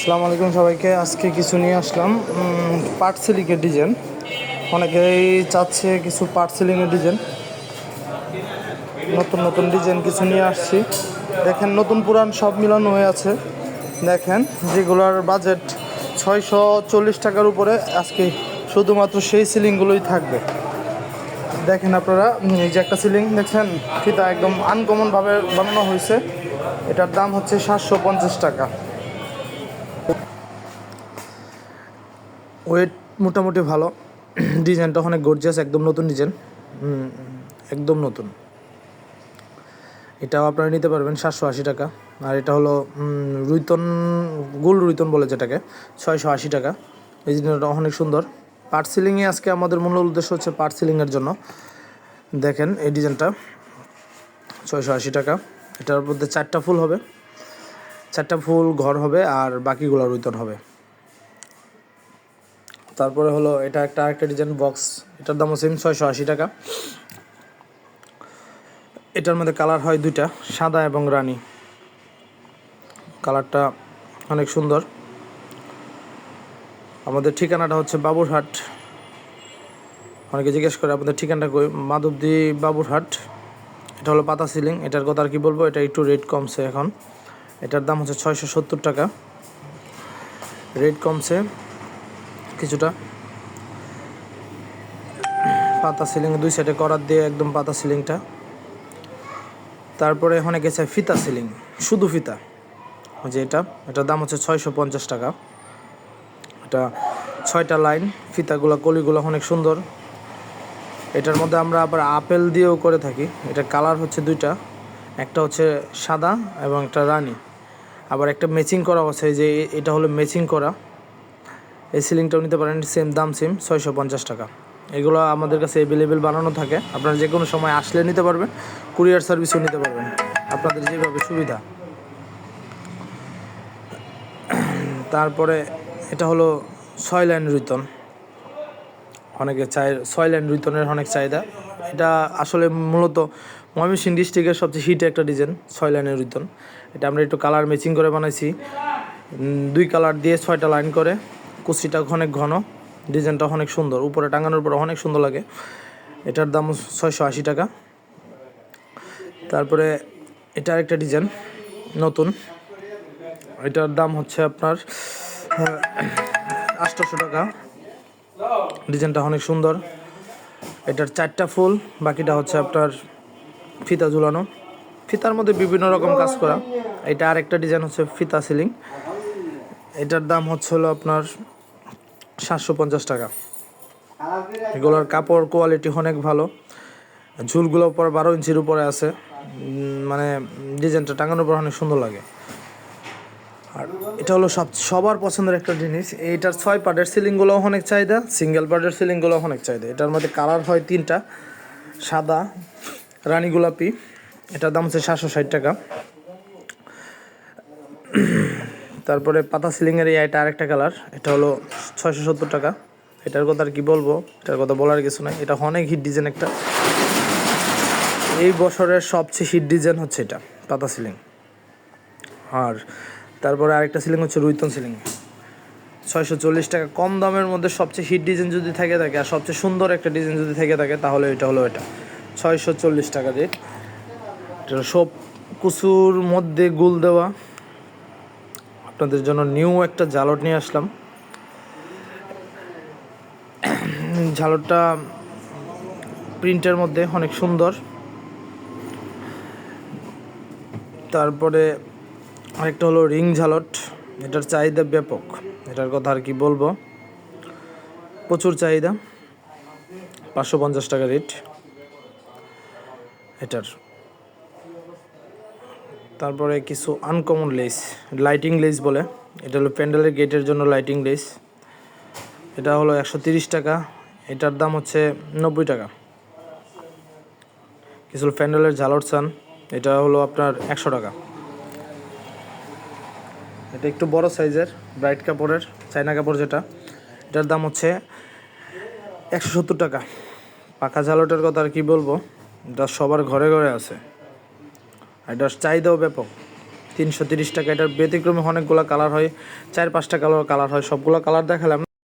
আসসালামু আলাইকুম সবাইকে। আজকে কিছু নিয়ে আসলাম। পাট সিলিকের ডিজাইন অনেকেই চাচ্ছে কিছু পাট সিলিংয়ের ডিজাইন নতুন নতুন ডিজাইন কিছু নিয়ে আসছি। দেখেন, নতুন, পুরান সব মিলানো হয়ে আছে। দেখেন, যেগুলোর বাজেট ছয়শো চল্লিশ টাকার উপরে, আজকে শুধুমাত্র সেই সিলিংগুলোই থাকবে। দেখেন আপনারা এই যে একটা সিলিং দেখছেন ফিতা একদম আনকমনভাবে বানানো হয়েছে। এটার দাম হচ্ছে সাতশো পঞ্চাশ টাকা। ওয়েট মোটামুটি ভালো। ডিজাইনটা অনেক গর্জিয়াস একদম নতুন ডিজাইন। একদম নতুন। এটাও আপনারা নিতে পারবেন সাতশো আশি টাকা। আর এটা হলো রুইতন, গোল রুইতন বলে যেটাকে, ছয়শো আশি টাকা। এই জিনিসটা অনেক সুন্দর। পার্ট সিলিংয়ে আজকে আমাদের মূল উদ্দেশ্য হচ্ছে পার্ট সিলিংয়ের জন্য। দেখেন এই ডিজাইনটা, ছয়শো আশি টাকা। এটার মধ্যে চারটা ফুল হবে। চারটা ফুল ঘর হবে আর বাকিগুলো রুইতন হবে। তারপরে হলো এটা একটা আরেকটা ডিজাইন বক্স এটার দামও সেম ছয়শো আশি টাকা। এটার মধ্যে কালার হয় দুইটা, সাদা এবং রানী। কালারটা অনেক সুন্দর। আমাদের ঠিকানাটা হচ্ছে বাবুরহাট। অনেকে জিজ্ঞেস করে, আপনাদের ঠিকানাটা কই? মাধবদী বাবুরহাট। এটা হলো পাতা সিলিং এটার কথা আর কি বলব? এটা একটু রেট কমছে এখন। এটার দাম হচ্ছে ছয়শো সত্তর টাকা। রেট কমছে। কিছুটা। পাতা সিলিং দুই সাইডে করার দিয়ে একদম পাতা সিলিংটা তারপরে অনেকে গেছে ফিতা সিলিং শুধু ফিতা। যে এটা, এটার দাম হচ্ছে ছয়শো পঞ্চাশ টাকা। এটা ছয়টা লাইন ফিতাগুলো, কলিগুলো অনেক সুন্দর। এটার মধ্যে আমরা আবার আপেল দিয়েও করে থাকি। এটা কালার হচ্ছে দুইটা, একটা হচ্ছে সাদা এবং একটা রানী। আবার একটা ম্যাচিং করা আছে যে এটা হলো ম্যাচিং করা। এই সিলিংটাও নিতে পারেন সেম দাম সেম ছয়শো পঞ্চাশ টাকা। এগুলো আমাদের কাছে অ্যাভেলেবেল বানানো থাকে। আপনারা যে কোনো সময় আসলে নিতে পারবেন কুরিয়ার সার্ভিসও নিতে পারবেন। আপনাদের যেভাবে সুবিধা। তারপরে এটা হলো ছয় লাইন রিতন অনেকে চাই ছয় লাইন রিতনের অনেক চাহিদা। এটা আসলে মূলত ময়মনসিংহ ডিস্ট্রিক্টের সবচেয়ে হিট একটা ডিজাইন ছয় লাইনের রিতন এটা আমরা একটু কালার ম্যাচিং করে বানাইছি। দুই কালার দিয়ে ছয়টা লাইন করে। কুচিটা অনেক ঘন, ডিজাইনটা অনেক সুন্দর। উপরে টাঙানোর পর অনেক সুন্দর লাগে। এটার দাম ছয়শো আশি টাকা। তারপরে এটা একটা ডিজাইন, নতুন। এটার দাম হচ্ছে আপনার আটশোশো টাকা। ডিজাইনটা অনেক সুন্দর। এটার চারটা ফুল, বাকিটা হচ্ছে আপনার ফিতা ঝুলানো। ফিতার মধ্যে বিভিন্ন রকম কাজ করা। এটা আরেকটা ডিজাইন হচ্ছে ফিতা সিলিং। এটার দাম হচ্ছে হলো আপনার সাতশো পঞ্চাশ টাকা। এগুলোর কাপড় কোয়ালিটি অনেক ভালো। ঝুলগুলো পর বারো ইঞ্চির উপরে আছে। মানে ডিজাইনটা টাঙানোর পর অনেক সুন্দর লাগে। আর এটা হলো সব সবার পছন্দের একটা জিনিস। এইটার ছয় পার্টের সিলিংগুলো অনেক চাহিদা সিঙ্গেল পার্টের সিলিংগুলো অনেক চাহিদা। এটার মধ্যে কালার হয় তিনটা, সাদা, রানী গোলাপি। এটার দাম হচ্ছে সাতশো ষাট টাকা। তারপরে পাতা সিলিংয়ের এই এটা আরেকটা কালার, এটা হলো ছয়শো সত্তর টাকা। এটার কথা আর কি বলব, এটার কথা বলার কিছু নাই। এটা অনেক হিট ডিজাইন একটা। এই বছরের সবচেয়ে হিট ডিজাইন হচ্ছে এটা, পাতা সিলিং। আর তারপরে আরেকটা সিলিং হচ্ছে রুইতন সিলিং। ছয়শো চল্লিশ টাকা কম দামের মধ্যে সবচেয়ে হিট ডিজাইন যদি থেকে থাকে, আর সবচেয়ে সুন্দর একটা ডিজাইন যদি থেকে থাকে, তাহলে এটা হলো এটা। ছয়শো চল্লিশ টাকা রেট এটা সব কুচুর মধ্যে গুল দেওয়া। আপনাদের জন্য নিউ একটা জালট নিয়ে আসলাম। ঝালটটা প্রিন্টের মধ্যে অনেক সুন্দর। তারপরে আরেকটা হলো রিং ঝালট। এটার চাহিদা ব্যাপক। এটার কথা আর কি বলব? প্রচুর চাহিদা। পাঁচশো পঞ্চাশ টাকা রেট। এটার। তারপরে কিছু আনকমন লেস লাইটিং লেস বলে। এটা হলো প্যান্ডেলের গেটের জন্য লাইটিং লেস এটা হলো একশো টাকা, এটার দাম হচ্ছে নব্বই টাকা। কিছু প্যান্ডেলের ঝালর চান এটা হলো আপনার একশো টাকা। এটা একটু বড় সাইজের ব্রাইট কাপড়ের চাইনা কাপড় যেটা। এটার দাম হচ্ছে একশো সত্তর টাকা। পাকা ঝালটের কথা আর কি বলব? এটা সবার ঘরে ঘরে আছে। এটার চাহিদাও ব্যাপক। তিনশো তিরিশ টাকা এটার ব্যতিক্রমে অনেকগুলো কালার হয়, চার পাঁচটা কালার কালার হয়, সবগুলো কালার দেখালাম